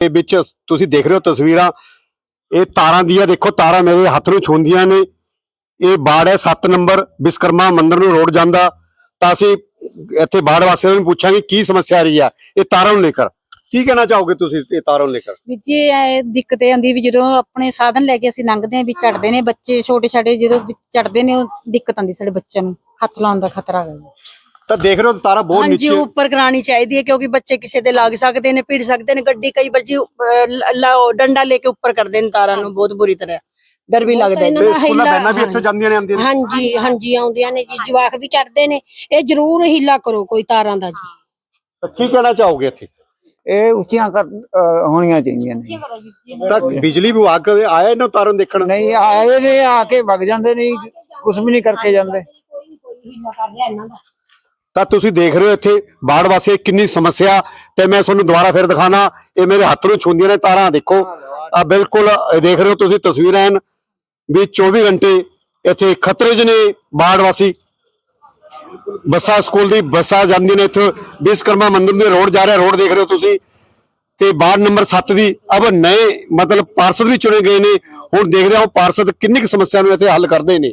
ਦੇ ਵਿੱਚ ਤੁਸੀਂ ਦੇਖ ਰਹੇ ਹੋ ਤਸਵੀਰਾਂ। ਇਹ ਤਾਰਾਂ ਦੀਆਂ ਦੇਖੋ, ਤਾਰਾਂ ਮੇਰੇ ਹੱਥ ਨੂੰ ਛੂੰਦੀਆਂ ਨੇ। ਇਹ ਬਾੜ ਹੈ 7 ਨੰਬਰ ਵਿਸਕਰਮਾ ਮੰਦਿਰ ਨੂੰ ਰੋਡ ਜਾਂਦਾ। ਤਾਂ ਅਸੀਂ ਇੱਥੇ ਬਾੜ ਵਾਸੀਆਂ ਨੂੰ ਪੁੱਛਾਂਗੇ, ਕੀ ਸਮੱਸਿਆ ਆ ਰਹੀ ਆ? ਇਹ ਤਾਰਾਂ ਨੂੰ ਲੈ ਕੇ ਕੀ ਕਹਿਣਾ ਚਾਹੋਗੇ ਤੁਸੀਂ ਇਹ ਤਾਰਾਂ ਨੂੰ ਲੈ ਕੇ ਵੀ ਜੀ, ਇਹ ਦਿੱਕਤ ਇਹ ਆਉਂਦੀ ਵੀ ਜਦੋਂ ਆਪਣੇ ਸਾਧਨ ਲੈ ਕੇ ਅਸੀਂ ਲੰਘਦੇ ਆਂ ਵੀ ਚੜਦੇ ਨੇ ਬੱਚੇ ਛੋਟੇ ਛੋਟੇ ਜਦੋਂ ਚੜਦੇ ਨੇ, ਉਹ ਦਿੱਕਤ ਆਉਂਦੀ ਸਾਡੇ ਬੱਚਿਆਂ ਨੂੰ, ਹੱਥ ਲਾਉਣ ਦਾ ਖਤਰਾ ਹੈ ਤਾਂ ਦੇਖ ਰਹੇ ਹੋ ਤਾਰਾਂ ਬਹੁਤ ਹਾਂਜੀ ਨੀਚੇ ਉੱਪਰ ਕਰਾਣੀ ਚਾਹੀਦੀ ਹੈ ਕਿਉਂਕਿ ਬੱਚੇ ਕਿਸੇ ਦੇ ਲੱਗ ਸਕਦੇ ਨੇ ਭਿੜ ਸਕਦੇ ਨੇ ਗੱਡੀ ਕਈ ਵਾਰ ਜੀ ਡੰਡਾ ਲੈ ਕੇ ਉੱਪਰ ਕਰਦੇ ਨੇ ਤਾਰਾਂ ਨੂੰ ਬਹੁਤ ਬੁਰੀ ਤਰ੍ਹਾਂ ਡਰ ਵੀ ਲੱਗਦਾ ਹੈ ਤੇ ਸਕੂਲਾਂ ਬੈਨਾਂ ਵੀ ਇੱਥੇ ਜਾਂਦੀਆਂ ਨੇ ਆਉਂਦੀਆਂ ਨੇ ਹਾਂਜੀ ਹਾਂਜੀ ਆਉਂਦੀਆਂ ਨੇ ਜੀ ਜਵਾਕ ਵੀ ਚੜਦੇ ਨੇ ਇਹ ਜ਼ਰੂਰ ਹੀਲਾ ਕਰੋ ਕੋਈ ਤਾਰਾਂ ਦਾ ਜੀ ਤਾਂ ਕੀ ਕਹਿਣਾ ਚਾਹੋਗੇ ਇੱਥੇ ਇਹ ਉੱਚੀਆਂ ਕਰ ਅਹ ਹੋਣੀਆਂ ਚਾਹੀਦੀਆਂ ਨੇ ਤਾਂ ਬਿਜਲੀ ਵਿਭਾਗ ਕਦੇ ਆਇਆ ਇਹਨਾਂ ਤਾਰਾਂ ਨੂੰ ਦੇਖਣ ਨਹੀਂ ਆਏ ਨੇ ਆ ਕੇ ਵਗ ਜਾਂਦੇ ਨਹੀਂ ਕੁਝ ਵੀ ਨਹੀਂ ਕਰਕੇ ਜਾਂਦੇ ਤਾਂ ਤੁਸੀਂ ਦੇਖ ਰਹੇ ਹੋ ਇੱਥੇ ਬਾੜ ਵਾਸਤੇ ਕਿੰਨੀ ਸਮੱਸਿਆ ਤੇ ਮੈਂ ਤੁਹਾਨੂੰ ਦੁਬਾਰਾ ਫਿਰ ਦਿਖਾਣਾ, ਇਹ ਮੇਰੇ ਹੱਥ ਨੂੰ ਛੂੰਦੀਆਂ ਨੇ ਤਾਰਾਂ, ਦੇਖੋ। ਆ ਬਿਲਕੁਲ ਦੇਖ ਰਹੇ ਹੋ ਤੁਸੀਂ ਤਸਵੀਰਾਂ ਹਨ ਵੀ 24 ਘੰਟੇ ਇੱਥੇ ਖਤਰੇ 'ਚ ਨੇ ਬਾੜ ਵਾਸੀ। ਬੱਸਾਂ, ਸਕੂਲ ਦੀ ਬੱਸਾਂ ਜਾਂਦੀਆਂ ਨੇ ਇੱਥੇ ਵਿਸ਼ਕਰਮਾ ਮੰਦਿਰ ਦੇ ਰੋਡ ਜਾ ਰਿਹਾ, ਰੋਡ ਦੇਖ ਰਹੇ ਹੋ ਤੁਸੀਂ। ਤੇ ਵਾਰਡ ਨੰਬਰ 7 ਦੀ ਅਬ ਨਏ, ਮਤਲਬ ਪਾਰਸਦ ਵੀ ਚੁਣੇ ਗਏ ਨੇ। ਹੁਣ ਦੇਖਦੇ ਹਾਂ ਉਹ ਪਾਰਸਦ ਕਿੰਨੀ ਕੁ ਸਮੱਸਿਆ ਨੂੰ ਇੱਥੇ ਹੱਲ ਕਰਦੇ ਨੇ।